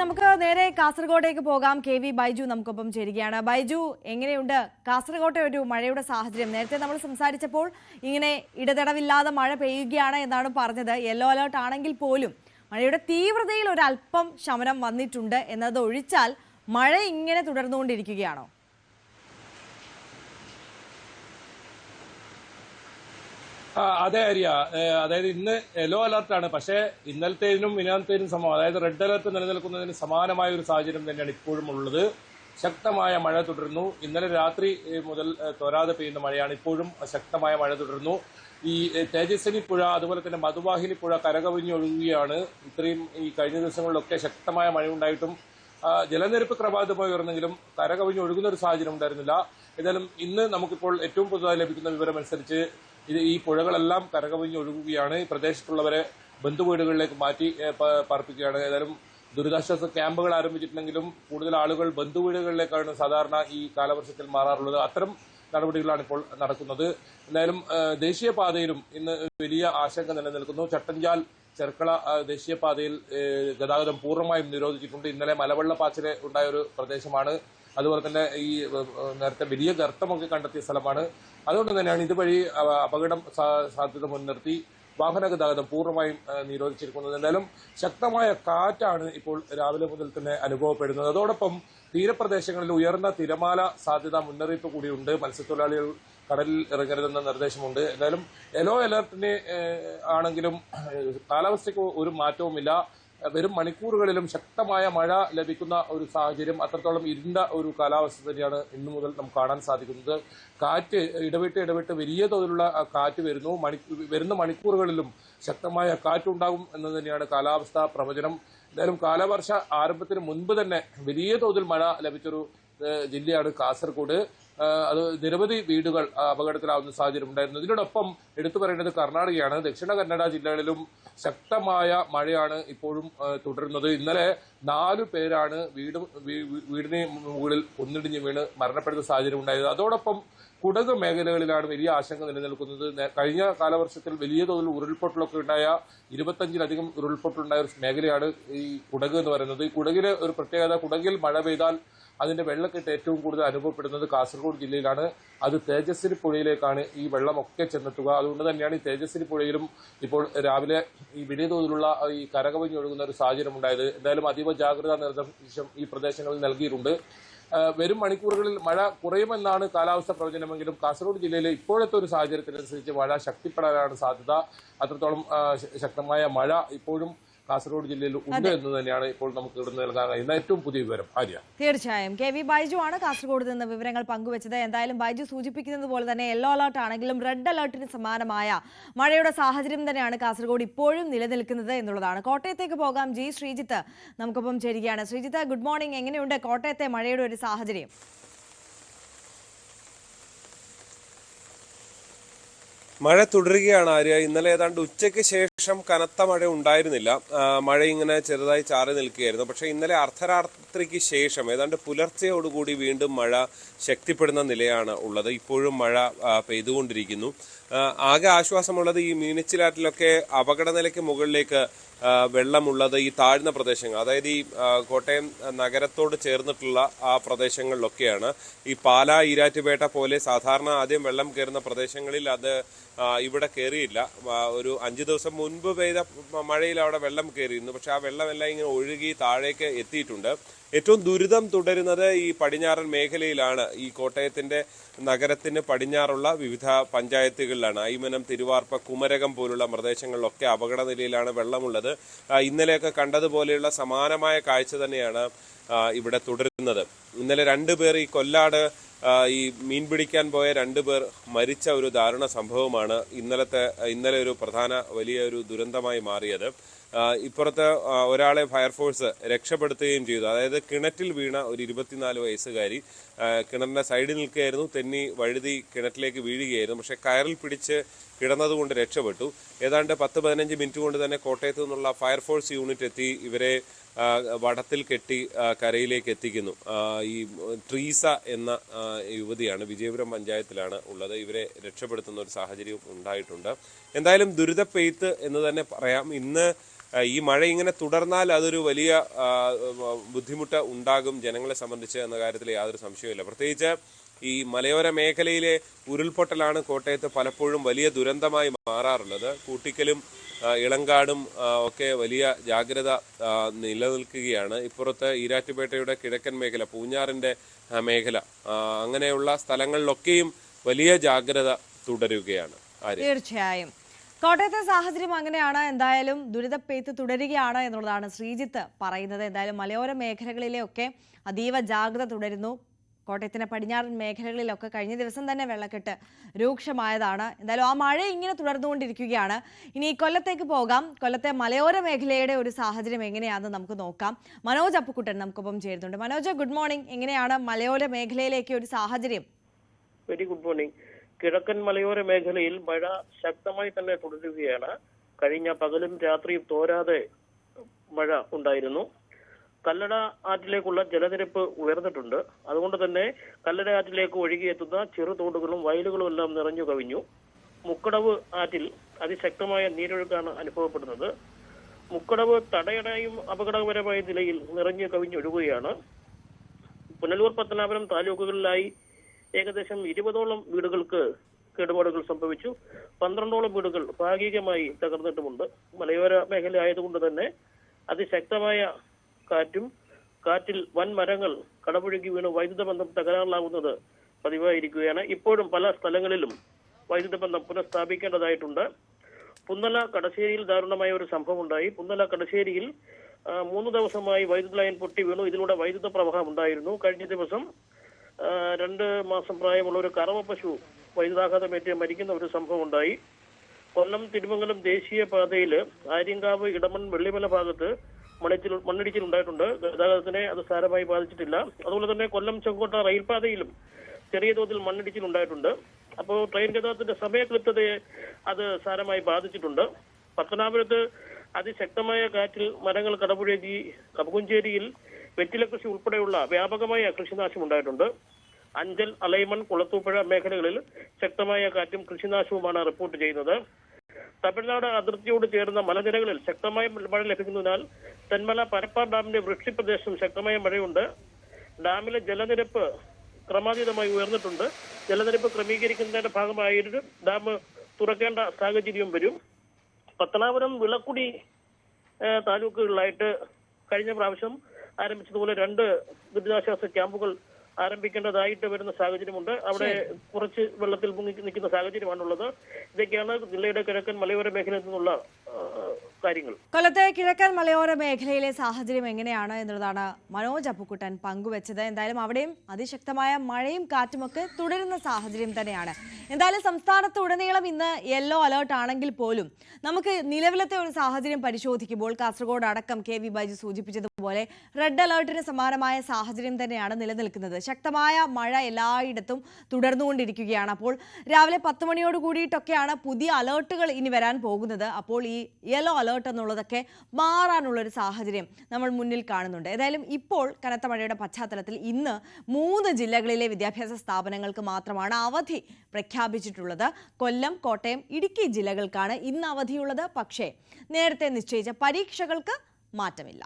നമുക്ക് നേരെ കാസർഗോഡേക്ക് പോകാം. കെ വി ബൈജു നമുക്കൊപ്പം ചേരുകയാണ്. ബൈജു എങ്ങനെയുണ്ട് കാസർഗോട്ടെ ഒരു മഴയുടെ സാഹചര്യം? നേരത്തെ നമ്മൾ സംസാരിച്ചപ്പോൾ ഇങ്ങനെ ഇടതടവില്ലാതെ മഴ പെയ്യുകയാണ് എന്നാണ് പറഞ്ഞത്. യെല്ലോ അലേർട്ട് ആണെങ്കിൽ പോലും മഴയുടെ തീവ്രതയിൽ ഒരല്പം ശമനം വന്നിട്ടുണ്ട്. എന്നത് ഒഴിച്ചാൽ മഴ ഇങ്ങനെ തുടർന്നുകൊണ്ടിരിക്കുകയാണോ? അതെ ആര്യ അതായത് ഇന്ന് യെല്ലോ അലർട്ടാണ് പക്ഷേ ഇന്നലത്തേതിനും ഇന്നലത്തേതിനും സമം അതായത് റെഡ് അലർട്ട് നിലനിൽക്കുന്നതിന് സമാനമായ ഒരു സാഹചര്യം തന്നെയാണ് ഇപ്പോഴും ഉള്ളത്. ശക്തമായ മഴ തുടരുന്നു. ഇന്നലെ രാത്രി മുതൽ തോരാതെ പെയ്യുന്ന മഴയാണ് ഇപ്പോഴും ശക്തമായ മഴ തുടരുന്നു. ഈ തേജസ്വിനി പുഴ അതുപോലെ തന്നെ മധുവാഹിനി പുഴ കരകവിഞ്ഞ് ഒഴുകുകയാണ്. ഇത്രയും ഈ കഴിഞ്ഞ ദിവസങ്ങളിലൊക്കെ ശക്തമായ മഴ ഉണ്ടായിട്ടും ജലനിരപ്പ് ക്രമാതമായി ഉയർന്നെങ്കിലും കരകവിഞ്ഞ് ഒഴുകുന്ന ഒരു സാഹചര്യം ഉണ്ടായിരുന്നില്ല. ഏതായാലും ഇന്ന് നമുക്കിപ്പോൾ ഏറ്റവും പുതുതായി ലഭിക്കുന്ന വിവരമനുസരിച്ച് ഇത് ഈ പുഴകളെല്ലാം കരകവിഞ്ഞ് ഒഴുകുകയാണ്. ഈ പ്രദേശത്തുള്ളവരെ ബന്ധുവീടുകളിലേക്ക് മാറ്റി പാർപ്പിക്കുകയാണ്. ഏതായാലും ദുരിതാശ്വാസ ക്യാമ്പുകൾ ആരംഭിച്ചിട്ടുണ്ടെങ്കിലും കൂടുതൽ ആളുകൾ ബന്ധുവീടുകളിലേക്കാണ് സാധാരണ ഈ കാലവർഷത്തിൽ മാറാറുള്ളത്. അത്തരം നടപടികളാണ് ഇപ്പോൾ നടക്കുന്നത്. എന്തായാലും ദേശീയപാതയിലും ഇന്ന് വലിയ ആശങ്ക നിലനിൽക്കുന്നു. ചട്ടഞ്ചാൽ ചെർക്കള ദേശീയപാതയിൽ ഗതാഗതം പൂർണമായും നിരോധിച്ചിട്ടുണ്ട്. ഇന്നലെ മലവെള്ളപ്പാച്ചിൽ ഉണ്ടായ ഒരു പ്രദേശമാണ്. അതുപോലെ തന്നെ ഈ നേരത്തെ വലിയ ഗർത്തമൊക്കെ കണ്ടെത്തിയ സ്ഥലമാണ്. അതുകൊണ്ട് തന്നെയാണ് ഇതുവഴി അപകടം സാധ്യത മുൻനിർത്തി വാഹന ഗതാഗതം പൂർണമായും നിരോധിച്ചിരിക്കുന്നത്. എന്തായാലും ശക്തമായ കാറ്റാണ് ഇപ്പോൾ രാവിലെ മുതൽ തന്നെ അനുഭവപ്പെടുന്നത്. അതോടൊപ്പം തീരപ്രദേശങ്ങളിൽ ഉയർന്ന തിരമാല സാധ്യത മുന്നറിയിപ്പ് കൂടിയുണ്ട്. മത്സ്യത്തൊഴിലാളികൾ കടലിൽ ഇറങ്ങരുതെന്ന നിർദ്ദേശമുണ്ട്. എന്തായാലും യെല്ലോ അലർട്ടിന് ആണെങ്കിലും കാലാവസ്ഥയ്ക്ക് ഒരു മാറ്റവുമില്ല. വരും മണിക്കൂറുകളിലും ശക്തമായ മഴ ലഭിക്കുന്ന ഒരു സാഹചര്യം അത്രത്തോളം ഇരുണ്ട ഒരു കാലാവസ്ഥ തന്നെയാണ് ഇന്നു മുതൽ നമുക്ക് കാണാൻ സാധിക്കുന്നത്. കാറ്റ് ഇടവിട്ട് ഇടവിട്ട് വലിയ തോതിലുള്ള കാറ്റ് വരുന്നു. വരുന്ന മണിക്കൂറുകളിലും ശക്തമായ കാറ്റുണ്ടാകും എന്ന് തന്നെയാണ് കാലാവസ്ഥാ പ്രവചനം. എന്തായാലും കാലവർഷ ആരംഭത്തിന് മുൻപ് തന്നെ വലിയ തോതിൽ മഴ ലഭിച്ചൊരു ജില്ലയാണ് കാസർഗോഡ്. അത് നിരവധി വീടുകൾ അപകടത്തിലാവുന്ന സാഹചര്യം ഉണ്ടായിരുന്നു. ഇതിനോടൊപ്പം എടുത്തു പറയേണ്ടത് കർണാടകയാണ്. ദക്ഷിണ കന്നഡ ജില്ലകളിലും ശക്തമായ മഴയാണ് ഇപ്പോഴും തുടരുന്നത്. ഇന്നലെ നാലു പേരാണ് വീടും വീടിന് മുകളിൽ ഒന്നിടിഞ്ഞ് വീണ് മരണപ്പെടുന്ന സാഹചര്യം ഉണ്ടായത്. അതോടൊപ്പം കുടക് മേഖലകളിലാണ് വലിയ ആശങ്ക നിലനിൽക്കുന്നത്. കഴിഞ്ഞ കാലവർഷത്തിൽ വലിയ തോതിൽ ഉരുൾപൊട്ടലൊക്കെ ഉണ്ടായ ഇരുപത്തഞ്ചിലധികം ഉരുൾപൊട്ടലുണ്ടായ ഒരു മേഖലയാണ് ഈ കുടക് എന്ന് പറയുന്നത്. ഈ കുടകിലെ ഒരു പ്രത്യേകത കുടകിൽ മഴ പെയ്താൽ അതിന്റെ വെള്ളക്കെട്ട് ഏറ്റവും കൂടുതൽ അനുഭവപ്പെടുന്നത് കാസർഗോഡ് ജില്ലയിലാണ്. അത് തേജസ്വിനി പുഴയിലേക്കാണ് ഈ വെള്ളമൊക്കെ ചെന്നെത്തുക. അതുകൊണ്ട് തന്നെയാണ് ഈ തേജസ്വിനി പുഴയിലും ഇപ്പോൾ രാവിലെ ഈ വലിയ ഈ കരകവിഞ്ഞ് ഒഴുകുന്ന ഒരു സാഹചര്യം ഉണ്ടായത്. എന്തായാലും അതീവ ജാഗ്രതാ നിർദ്ദേശം ഈ പ്രദേശങ്ങളിൽ നൽകിയിട്ടുണ്ട്. വരും മണിക്കൂറുകളിൽ മഴ കുറയുമെന്നാണ് കാലാവസ്ഥ പ്രവചനമെങ്കിലും കാസർഗോഡ് ജില്ലയിലെ ഇപ്പോഴത്തെ ഒരു സാഹചര്യത്തിനനുസരിച്ച് മഴ ശക്തിപ്പെടാനാണ് സാധ്യത. അത്രത്തോളം ശക്തമായ മഴ ഇപ്പോഴും കാസർഗോഡ് ജില്ലയിൽ ഉണ്ട് എന്ന് തന്നെയാണ് ഇപ്പോൾ നമുക്ക് ഇവിടുന്ന് നൽകാൻ കഴിയുന്ന ഏറ്റവും പുതിയ വിവരം ഭാര്യ തീർച്ചയായും. കെ വി ബൈജു ആണ് കാസർഗോഡ് നിന്ന് വിവരങ്ങൾ പങ്കുവച്ചത്. എന്തായാലും ബൈജു സൂചിപ്പിക്കുന്നത് പോലെ തന്നെ യെല്ലോ അലർട്ട് ആണെങ്കിലും റെഡ് അലർട്ടിന് സമാനമായ മഴയുടെ സാഹചര്യം തന്നെയാണ് കാസർഗോഡ് ഇപ്പോഴും നിലനിൽക്കുന്നത് എന്നുള്ളതാണ്. കോട്ടയത്തേക്ക് പോകാം. ജി ശ്രീജിത്ത് നമുക്കൊപ്പം ചേരുകയാണ്. Sreejith good morning. എങ്ങനെയുണ്ട് കോട്ടയത്തെ മഴയുടെ ഒരു സാഹചര്യം? മഴ തുടരുകയാണ് ആര്യ. ഇന്നലെ ഏതാണ്ട് ഉച്ചയ്ക്ക് ശേഷം കനത്ത മഴ ഉണ്ടായിരുന്നില്ല. മഴ ഇങ്ങനെ ചെറുതായി ചാറി നിൽക്കുകയായിരുന്നു. പക്ഷെ ഇന്നലെ അർദ്ധരാത്രിക്ക് ശേഷം ഏതാണ്ട് പുലർച്ചയോടുകൂടി വീണ്ടും മഴ ശക്തിപ്പെടുന്ന നിലയാണ് ഉള്ളത്. ഇപ്പോഴും മഴ പെയ്തുകൊണ്ടിരിക്കുന്നു. ആകെ ആശ്വാസമുള്ളത് ഈ മീനച്ചിലാറ്റിലൊക്കെ അപകടനിലയ്ക്ക് മുകളിലേക്ക് വെള്ളമുള്ളത് ഈ താഴ്ന്ന പ്രദേശങ്ങൾ അതായത് ഈ കോട്ടയം നഗരത്തോട് ചേർന്നിട്ടുള്ള ആ പ്രദേശങ്ങളിലൊക്കെയാണ്. ഈ പാല ഈരാറ്റുപേട്ട പോലെ സാധാരണ ആദ്യം വെള്ളം കയറുന്ന പ്രദേശങ്ങളിൽ അത് ഇവിടെ കയറിയില്ല ഒരു അഞ്ച് ദിവസം മുൻപ് പെയ്ത മഴയിൽ അവിടെ വെള്ളം കയറിയിരുന്നു പക്ഷെ ആ വെള്ളമെല്ലാം ഇങ്ങനെ ഒഴുകി താഴേക്ക് എത്തിയിട്ടുണ്ട്. ഏറ്റവും ദുരിതം തുടരുന്നത് ഈ പടിഞ്ഞാറൻ മേഖലയിലാണ്. ഈ കോട്ടയത്തിന്റെ നഗരത്തിന് പടിഞ്ഞാറുള്ള വിവിധ പഞ്ചായത്തുകളിലാണ്. ഐമനം തിരുവാർപ്പ കുമരകം പോലുള്ള പ്രദേശങ്ങളിലൊക്കെ അപകട നിലയിലാണ് വെള്ളമുള്ളത്. ഇന്നലെയൊക്കെ കണ്ടതുപോലെയുള്ള സമാനമായ കാഴ്ച തന്നെയാണ് ഇവിടെ തുടരുന്നത്. ഇന്നലെ രണ്ടുപേർ ഈ കൊല്ലാട് ഈ മീൻ പിടിക്കാൻ പോയ രണ്ടു പേർ മരിച്ച ഒരു ദാരുണ സംഭവമാണ് ഇന്നലത്തെ ഇന്നലെ ഒരു പ്രധാന വലിയ ഒരു ദുരന്തമായി മാറിയത്. ഇപ്പുറത്ത് ഒരാളെ ഫയർഫോഴ്സ് രക്ഷപ്പെടുത്തുകയും ചെയ്തു. അതായത് കിണറ്റിൽ വീണ ഒരു ഇരുപത്തിനാല് വയസ്സുകാരി കിണറിന്റെ സൈഡിൽ നിൽക്കുകയായിരുന്നു തെന്നി വഴുതി കിണറ്റിലേക്ക് വീഴുകയായിരുന്നു. പക്ഷേ കയറിൽ പിടിച്ച് കിടന്നതുകൊണ്ട് രക്ഷപ്പെട്ടു. ഏതാണ്ട് പത്ത് പതിനഞ്ച് മിനിറ്റ് കൊണ്ട് തന്നെ കോട്ടയത്തു നിന്നുള്ള ഫയർഫോഴ്സ് യൂണിറ്റ് എത്തി ഇവരെ വടത്തിൽ കെട്ടി കരയിലേക്ക് എത്തിക്കുന്നു. ഈ ട്രീസ എന്ന യുവതിയാണ് വിജയപുരം പഞ്ചായത്തിലാണ് ഉള്ളത്. ഇവരെ രക്ഷപ്പെടുത്തുന്ന ഒരു സാഹചര്യം ഉണ്ടായിട്ടുണ്ട്. എന്തായാലും ദുരിതപ്പെയ്ത്ത് എന്ന് തന്നെ പറയാം. ഇന്ന് ഈ മഴ ഇങ്ങനെ തുടർന്നാൽ അതൊരു വലിയ ബുദ്ധിമുട്ട് ഉണ്ടാകും ജനങ്ങളെ സംബന്ധിച്ച് എന്ന കാര്യത്തിൽ യാതൊരു സംശയവുമില്ല. പ്രത്യേകിച്ച് ഈ മലയോര മേഖലയിലെ ഉരുൾപൊട്ടലാണ് കോട്ടയത്ത് പലപ്പോഴും വലിയ ദുരന്തമായി മാറാറുള്ളത്. കൂട്ടിക്കലും ഇളങ്കാടും ഒക്കെ വലിയ ജാഗ്രത നിലനിൽക്കുകയാണ്. ഇപ്പുറത്ത് ഈരാറ്റുപേട്ടയുടെ കിഴക്കൻ മേഖല പൂഞ്ഞാറിന്റെ മേഖല അങ്ങനെയുള്ള സ്ഥലങ്ങളിലൊക്കെയും വലിയ ജാഗ്രത തുടരുകയാണ്. തീർച്ചയായും. കോട്ടയത്തെ സാഹചര്യം അങ്ങനെയാണ്. എന്തായാലും ദുരിതപ്പെയ്ത്ത് തുടരുകയാണ് എന്നുള്ളതാണ് ശ്രീജിത്ത് പറയുന്നത്. എന്തായാലും മലയോര മേഖലകളിലെയൊക്കെ അതീവ ജാഗ്രത തുടരുന്നു. കോട്ടയത്തിന്റെ പടിഞ്ഞാറൻ മേഖലകളിലൊക്കെ കഴിഞ്ഞ ദിവസം തന്നെ വെള്ളക്കെട്ട് രൂക്ഷമായതാണ്. എന്തായാലും ആ മഴ ഇങ്ങനെ തുടർന്നുകൊണ്ടിരിക്കുകയാണ്. ഇനി കൊല്ലത്തേക്ക് പോകാം. കൊല്ലത്തെ മലയോര മേഖലയുടെ ഒരു സാഹചര്യം എങ്ങനെയാണെന്ന് നമുക്ക് നോക്കാം. മനോജ് അപ്പുക്കുട്ടൻ നമുക്കൊപ്പം ചേരുന്നുണ്ട്. Manoj good morning. എങ്ങനെയാണ് മലയോര മേഖലയിലേക്ക് ഒരു സാഹചര്യം? Very good morning. കിഴക്കൻ മലയോര മേഖലയിൽ മഴ ശക്തമായി തന്നെ തുടരുകയാണ്. കഴിഞ്ഞ പകലും രാത്രിയും തോരാതെ മഴ ഉണ്ടായിരുന്നു. കല്ലട ആറ്റിലേക്കുള്ള ജലനിരപ്പ് ഉയർന്നിട്ടുണ്ട്. അതുകൊണ്ട് തന്നെ കല്ലട ആറ്റിലേക്ക് ഒഴുകിയെത്തുന്ന ചെറുതോടുകളും വയലുകളും എല്ലാം നിറഞ്ഞു കവിഞ്ഞു. മുക്കടവ് ആറ്റിൽ അതിശക്തമായ നീരൊഴുക്കാണ് അനുഭവപ്പെടുന്നത്. മുക്കടവ് തടയണയും അപകടകരമായ നിലയിൽ നിറഞ്ഞു കവിഞ്ഞൊഴുകുകയാണ്. പുനലൂർ പത്തനാപുരം താലൂക്കുകളിലായി ഏകദേശം ഇരുപതോളം വീടുകൾക്ക് കേടുപാടുകൾ സംഭവിച്ചു. പന്ത്രണ്ടോളം വീടുകൾ ഭാഗികമായി തകർന്നിട്ടുമുണ്ട്. മലയോര മേഖല ആയതുകൊണ്ട് തന്നെ അതിശക്തമായ കാറ്റും കാറ്റിൽ വൻ മരങ്ങൾ കടപുഴകി വീണ് വൈദ്യുത ബന്ധം തകരാറിലാകുന്നത് പതിവായിരിക്കുകയാണ്. ഇപ്പോഴും പല സ്ഥലങ്ങളിലും വൈദ്യുത ബന്ധം പുനഃസ്ഥാപിക്കേണ്ടതായിട്ടുണ്ട്. പുന്നല കടശ്ശേരിയിൽ ദാരുണമായ ഒരു സംഭവം ഉണ്ടായി പുന്നല കടശ്ശേരിയിൽ മൂന്ന് ദിവസമായി വൈദ്യുത ലൈൻ പൊട്ടി വീണു. ഇതിലൂടെ വൈദ്യുത പ്രവാഹം ഉണ്ടായിരുന്നു. കഴിഞ്ഞ ദിവസം രണ്ട് മാസം പ്രായമുള്ള ഒരു കറവ പശു വൈദ്യുതാഘാതമേറ്റ് മരിക്കുന്ന ഒരു സംഭവം ഉണ്ടായി. കൊല്ലം തിരുമംഗലം ദേശീയ പാതയിൽ ആര്യങ്കാവ് ഇടമൺ വെള്ളിമല ഭാഗത്ത് മണിച്ചിൽ മണ്ണിടിച്ചിൽ ഉണ്ടായിട്ടുണ്ട്. ഗതാഗതത്തിനെ അത് സാരമായി ബാധിച്ചിട്ടില്ല. അതുപോലെ തന്നെ കൊല്ലം ചെങ്കോട്ട റെയിൽപാതയിലും ചെറിയ തോതിൽ മണ്ണിടിച്ചിൽ ഉണ്ടായിട്ടുണ്ട്. അപ്പോൾ ട്രെയിൻ ഗതാഗതത്തിന്റെ സമയക്ലിപ്തതയെ അത് സാരമായി ബാധിച്ചിട്ടുണ്ട്. പത്തനാപുരത്ത് അതിശക്തമായ കാറ്റിൽ മരങ്ങൾ കടപുഴകി കപ്പുകുഞ്ചേരിയിൽ വെറ്റില കൃഷി ഉൾപ്പെടെയുള്ള വ്യാപകമായ കൃഷിനാശം ഉണ്ടായിട്ടുണ്ട്. അഞ്ചൽ അലൈമൺ കുളത്തൂപ്പുഴ മേഖലകളിൽ ശക്തമായ കാറ്റും കൃഷിനാശവുമാണ് റിപ്പോർട്ട് ചെയ്യുന്നത്. തമിഴ്നാട് അതിർത്തിയോട് ചേർന്ന മലനിരകളിൽ ശക്തമായ മഴ ലഭിക്കുന്നതിനാൽ തെന്മല പരപ്പാർ ഡാമിന്റെ വൃക്ഷിപ്രദേശം ശക്തമായ മഴയുണ്ട്. ഡാമിലെ ജലനിരപ്പ് ക്രമാതീതമായി ഉയർന്നിട്ടുണ്ട്. ജലനിരപ്പ് ക്രമീകരിക്കുന്നതിന്റെ ഭാഗമായിട്ട് ഡാം തുറക്കേണ്ട സാഹചര്യം വരും. പത്തനാപുരം വിളക്കുടി താലൂക്കുകളിലായിട്ട് കഴിഞ്ഞ പ്രാവശ്യം ആരംഭിച്ചതുപോലെ രണ്ട് ദുരിതാശ്വാസ ക്യാമ്പുകൾ ആരംഭിക്കേണ്ടതായിട്ട് വരുന്ന സാഹചര്യമുണ്ട്. അവിടെ കുറച്ച് വെള്ളത്തിൽ മുങ്ങി നിൽക്കുന്ന സാഹചര്യമാണുള്ളത്. ഇതൊക്കെയാണ് ജില്ലയുടെ കിഴക്കൻ മലയോര മേഖലയിൽ നിന്നുള്ള കാര്യങ്ങൾ. കൊല്ലത്തെ കിഴക്കൻ മലയോര മേഖലയിലെ സാഹചര്യം എങ്ങനെയാണ് എന്നുള്ളതാണ് മനോജ് അപ്പുക്കുട്ടൻ പങ്കുവച്ചത്. എന്തായാലും അവിടെയും അതിശക്തമായ മഴയും കാറ്റുമൊക്കെ തുടരുന്ന സാഹചര്യം തന്നെയാണ്. എന്തായാലും സംസ്ഥാനത്ത് ഉടനീളം ഇന്ന് യെല്ലോ അലേർട്ട് ആണെങ്കിൽ പോലും നമുക്ക് നിലവിലത്തെ ഒരു സാഹചര്യം പരിശോധിക്കുമ്പോൾ കാസർഗോഡ് അടക്കം കെ വി ബൈജു സൂചിപ്പിച്ചതുപോലെ റെഡ് അലേർട്ടിന് സമാനമായ സാഹചര്യം തന്നെയാണ് നിലനിൽക്കുന്നത്. ശക്തമായ മഴ എല്ലായിടത്തും തുടർന്നുകൊണ്ടിരിക്കുകയാണ്. അപ്പോൾ രാവിലെ പത്ത് മണിയോട് കൂടിയിട്ടൊക്കെയാണ് പുതിയ അലേർട്ടുകൾ ഇനി വരാൻ പോകുന്നത്. അപ്പോൾ ഈ യെല്ലോ അലേർട്ട് എന്നുള്ളതൊക്കെ മാറാനുള്ള ഒരു സാഹചര്യം നമ്മൾ മുന്നിൽ കാണുന്നുണ്ട്. ഏതായാലും ഇപ്പോൾ കനത്ത മഴയുടെ പശ്ചാത്തലത്തിൽ ഇന്ന് മൂന്ന് ജില്ലകളിലെ വിദ്യാഭ്യാസ സ്ഥാപനങ്ങൾക്ക് മാത്രമാണ് അവധി പ്രഖ്യാപിച്ചിട്ടുള്ളത്. കൊല്ലം കോട്ടയം ഇടുക്കി ജില്ലകൾക്കാണ് ഇന്ന് അവധിയുള്ളത്. പക്ഷേ നേരത്തെ നിശ്ചയിച്ച പരീക്ഷകൾക്ക് മാറ്റമില്ല.